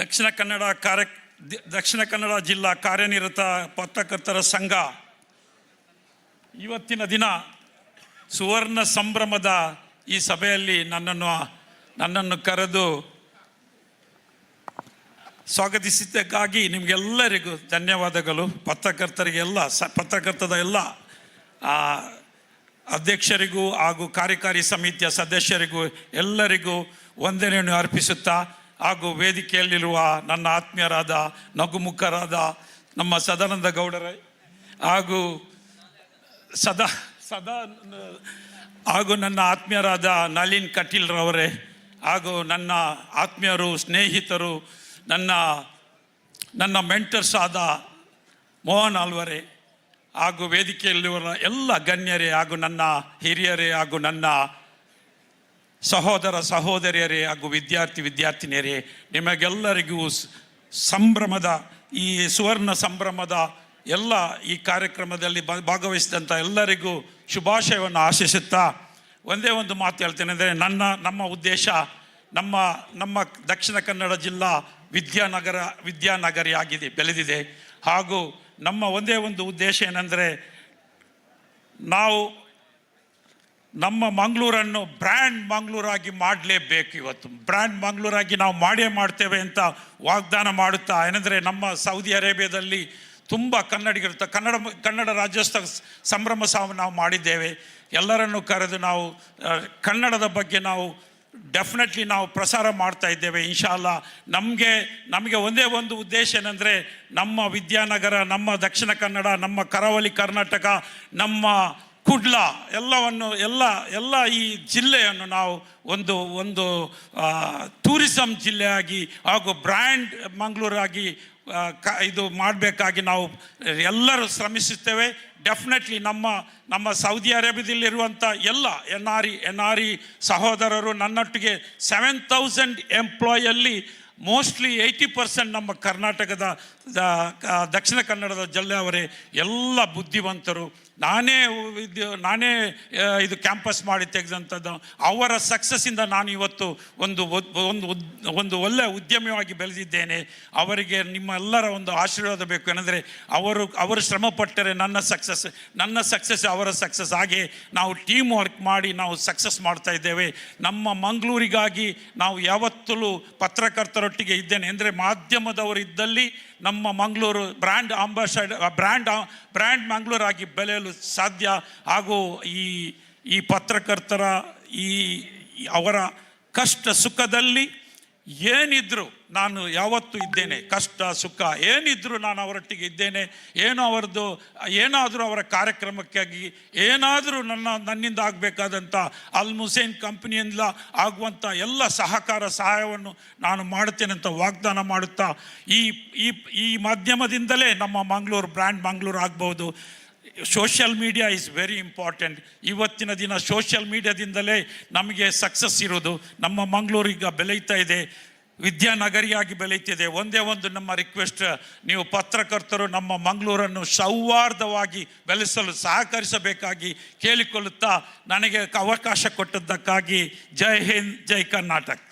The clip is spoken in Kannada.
ದಕ್ಷಿಣ ಕನ್ನಡ ಕಾರ್ಯ ದಕ್ಷಿಣ ಕನ್ನಡ ಜಿಲ್ಲಾ ಕಾರ್ಯನಿರತ ಪತ್ರಕರ್ತರ ಸಂಘ ಇವತ್ತಿನ ದಿನ ಸುವರ್ಣ ಸಂಭ್ರಮದ ಈ ಸಭೆಯಲ್ಲಿ ನನ್ನನ್ನು ನನ್ನನ್ನು ಕರೆದು ಸ್ವಾಗತಿಸಿದ್ದಕ್ಕಾಗಿ ನಿಮಗೆಲ್ಲರಿಗೂ ಧನ್ಯವಾದಗಳು. ಪತ್ರಕರ್ತರಿಗೆಲ್ಲ, ಸ, ಪತ್ರಕರ್ತದ ಎಲ್ಲ ಅಧ್ಯಕ್ಷರಿಗೂ ಹಾಗೂ ಕಾರ್ಯಕಾರಿ ಸಮಿತಿಯ ಸದಸ್ಯರಿಗೂ ಎಲ್ಲರಿಗೂ ವಂದನೆಯನ್ನು ಅರ್ಪಿಸುತ್ತಾ ಹಾಗೂ ವೇದಿಕೆಯಲ್ಲಿರುವ ನನ್ನ ಆತ್ಮೀಯರಾದ ನಗುಮುಖರಾದ ನಮ್ಮ ಸದಾನಂದ ಗೌಡರೇ ಹಾಗೂ ಸದಾ ಸದಾ, ಹಾಗೂ ನನ್ನ ಆತ್ಮೀಯರಾದ ನಳಿನ್ ಕಟೀಲ್ರವರೇ ಹಾಗೂ ನನ್ನ ಆತ್ಮೀಯರು, ಸ್ನೇಹಿತರು, ನನ್ನ ನನ್ನ ಮೆಂಟರ್ಸ್ ಆದ ಮೋಹನ್ ಆಲ್ವರೇ ಹಾಗೂ ವೇದಿಕೆಯಲ್ಲಿರುವ ಎಲ್ಲ ಗಣ್ಯರೇ ಹಾಗೂ ನನ್ನ ಹಿರಿಯರೇ ಹಾಗೂ ನನ್ನ ಸಹೋದರ ಸಹೋದರಿಯರೇ ಹಾಗೂ ವಿದ್ಯಾರ್ಥಿ ವಿದ್ಯಾರ್ಥಿನಿಯರೇ, ನಿಮಗೆಲ್ಲರಿಗೂ ಸಂಭ್ರಮದ ಈ ಸುವರ್ಣ ಸಂಭ್ರಮದ ಎಲ್ಲ ಈ ಕಾರ್ಯಕ್ರಮದಲ್ಲಿ ಭಾಗವಹಿಸಿದಂಥ ಎಲ್ಲರಿಗೂ ಶುಭಾಶಯವನ್ನು ಆಶಿಸುತ್ತಾ ಒಂದೇ ಒಂದು ಮಾತು ಹೇಳ್ತೇನೆ ಅಂದರೆ ನನ್ನ, ನಮ್ಮ ಉದ್ದೇಶ ನಮ್ಮ ನಮ್ಮ ದಕ್ಷಿಣ ಕನ್ನಡ ಜಿಲ್ಲಾ ವಿದ್ಯಾನಗರ, ವಿದ್ಯಾನಗರಿ ಆಗಿದೆ, ಬೆಳೆದಿದೆ. ಹಾಗೂ ನಮ್ಮ ಒಂದೇ ಒಂದು ಉದ್ದೇಶ ಏನಂದರೆ ನಾವು ನಮ್ಮ ಮಂಗಳೂರನ್ನು ಬ್ರ್ಯಾಂಡ್ ಮಂಗಳೂರಾಗಿ ಮಾಡಲೇಬೇಕು ಇವತ್ತು. ಬ್ರ್ಯಾಂಡ್ ಮಂಗಳೂರಾಗಿ ನಾವು ಮಾಡೇ ಮಾಡ್ತೇವೆ ಅಂತ ವಾಗ್ದಾನ ಮಾಡುತ್ತಾ, ಏನಂದರೆ ನಮ್ಮ ಸೌದಿ ಅರೇಬಿಯಾದಲ್ಲಿ ತುಂಬ ಕನ್ನಡಿಗರು ಕನ್ನಡ ಕನ್ನಡ ರಾಜ್ಯೋತ್ಸವ ಸಂಭ್ರಮ ಸಹ ನಾವು ಮಾಡಿದ್ದೇವೆ. ಎಲ್ಲರನ್ನು ಕರೆದು ನಾವು ಕನ್ನಡದ ಬಗ್ಗೆ ನಾವು ಡೆಫಿನೆಟ್ಲಿ ನಾವು ಪ್ರಸಾರ ಮಾಡ್ತಾ ಇದ್ದೇವೆ ಇನ್ಶಾಲ್ಲ ನಮಗೆ ನಮಗೆ ಒಂದೇ ಒಂದು ಉದ್ದೇಶ ಏನಂದರೆ ನಮ್ಮ ವಿದ್ಯಾನಗರ, ನಮ್ಮ ದಕ್ಷಿಣ ಕನ್ನಡ, ನಮ್ಮ ಕರಾವಳಿ ಕರ್ನಾಟಕ, ನಮ್ಮ ಕುಡ್ಲ ಎಲ್ಲವನ್ನು ಎಲ್ಲ ಎಲ್ಲ ಈ ಜಿಲ್ಲೆಯನ್ನು ನಾವು ಒಂದು ಒಂದು ಟೂರಿಸಂ ಜಿಲ್ಲೆಯಾಗಿ ಹಾಗೂ ಬ್ರ್ಯಾಂಡ್ ಮಂಗಳೂರಾಗಿ ಕ, ಇದು ಮಾಡಬೇಕಾಗಿ ನಾವು ಎಲ್ಲರೂ ಶ್ರಮಿಸುತ್ತೇವೆ. ಡೆಫಿನೆಟ್ಲಿ ನಮ್ಮ ನಮ್ಮ ಸೌದಿ ಅರೇಬಿಯಾದಲ್ಲಿರುವಂಥ ಎಲ್ಲ N R I N R I ಸಹೋದರರು ನನ್ನೊಟ್ಟಿಗೆ ಸೆವೆನ್ ತೌಸಂಡ್ ಎಂಪ್ಲಾಯಲ್ಲಿ ಮೋಸ್ಟ್ಲಿ ಏಯ್ಟಿ ಪರ್ಸೆಂಟ್ ನಮ್ಮ ಕರ್ನಾಟಕದ ದಕ್ಷಿಣ ಕನ್ನಡದ ಜಿಲ್ಲೆಯವರೇ ಎಲ್ಲ ಬುದ್ಧಿವಂತರು. ನಾನೇ ಇದು ನಾನೇ ಇದು ಕ್ಯಾಂಪಸ್ ಮಾಡಿ ತೆಗೆದಂಥದ್ದು. ಅವರ ಸಕ್ಸಸ್ಸಿಂದ ನಾನು ಇವತ್ತು ಒಂದು ಒದ್- ಒಂದು ಒಳ್ಳೆಯ ಉದ್ಯಮಿಯಾಗಿ ಬೆಳೆದಿದ್ದೇನೆ. ಅವರಿಗೆ ನಿಮ್ಮೆಲ್ಲರ ಒಂದು ಆಶೀರ್ವಾದ ಬೇಕು. ಏನಂದರೆ ಅವರು ಅವರು ಶ್ರಮ ಪಟ್ಟರೆ ನನ್ನ ಸಕ್ಸಸ್ ನನ್ನ ಸಕ್ಸಸ್ ಅವರ ಸಕ್ಸಸ್ ಹಾಗೆ ನಾವು ಟೀಮ್ ವರ್ಕ್ ಮಾಡಿ ನಾವು ಸಕ್ಸಸ್ ಮಾಡ್ತಾ ಇದ್ದೇವೆ. ನಮ್ಮ ಮಂಗಳೂರಿಗಾಗಿ ನಾವು ಯಾವತ್ತಲೂ ಪತ್ರಕರ್ತರೊಟ್ಟಿಗೆ ಇದ್ದೇನೆ. ಅಂದರೆ ಮಾಧ್ಯಮದವರು ಇದ್ದಲ್ಲಿ ನಮ್ಮ Mangaluru brand ambassador brand brand ಮಂಗಳೂರಾಗಿ ಬೆಳೆಯಲು ಸಾಧ್ಯ. ಹಾಗೂ ಈ ಈ ಪತ್ರಕರ್ತರ ಈ ಅವರ ಕಷ್ಟ ಸುಖದಲ್ಲಿ ಏನಿದ್ರು ನಾನು ಯಾವತ್ತೂ ಇದ್ದೇನೆ. ಕಷ್ಟ, ಸುಖ, ಏನಿದ್ರು ನಾನು ಅವರೊಟ್ಟಿಗೆ ಇದ್ದೇನೆ. ಏನೋ ಅವರದ್ದು, ಏನಾದರೂ ಅವರ ಕಾರ್ಯಕ್ರಮಕ್ಕಾಗಿ, ಏನಾದರೂ ನನ್ನ, ನನ್ನಿಂದ ಆಗಬೇಕಾದಂಥ ಅಲ್ ಮುಸೇನ್ ಕಂಪ್ನಿಯಿಂದ ಆಗುವಂಥ ಎಲ್ಲ ಸಹಕಾರ, ಸಹಾಯವನ್ನು ನಾನು ಮಾಡುತ್ತೇನೆ ಅಂತ ವಾಗ್ದಾನ ಮಾಡುತ್ತಾ, ಈ ಈ ಈ ಮಾಧ್ಯಮದಿಂದಲೇ ನಮ್ಮ ಮಂಗಳೂರು ಬ್ರ್ಯಾಂಡ್ ಮಂಗಳೂರು ಆಗ್ಬೋದು social media is very important ಇವತ್ತಿನ ದಿನ ಸೋಷಿಯಲ್ ಮೀಡಿಯಾದಿಂದಲೇ ನಮಗೆ ಸಕ್ಸಸ್ ಇರೋದು ನಮ್ಮ ಮಂಗಳೂರು ಈಗ ಬೆಳೀತಾ ಇದೆ. ವಿದ್ಯಾನಗರಿಯಾಗಿ ಬೆಳೀತಿದೆ. ಒಂದೇ ಒಂದು ನಮ್ಮ ರಿಕ್ವೆಸ್ಟ್ ನೀವು ಪತ್ರಕರ್ತರು ನಮ್ಮ ಮಂಗಳೂರನ್ನು ಸೌಹಾರ್ದವಾಗಿ ಬೆಳೆಸಲು ಸಹಕರಿಸಬೇಕಾಗಿ ಕೇಳಿಕೊಳ್ಳುತ್ತಾ ನನಗೆ ಅವಕಾಶ ಕೊಟ್ಟದ್ದಕ್ಕಾಗಿ ಜೈ ಹಿಂದ್, ಜೈ ಕರ್ನಾಟಕ.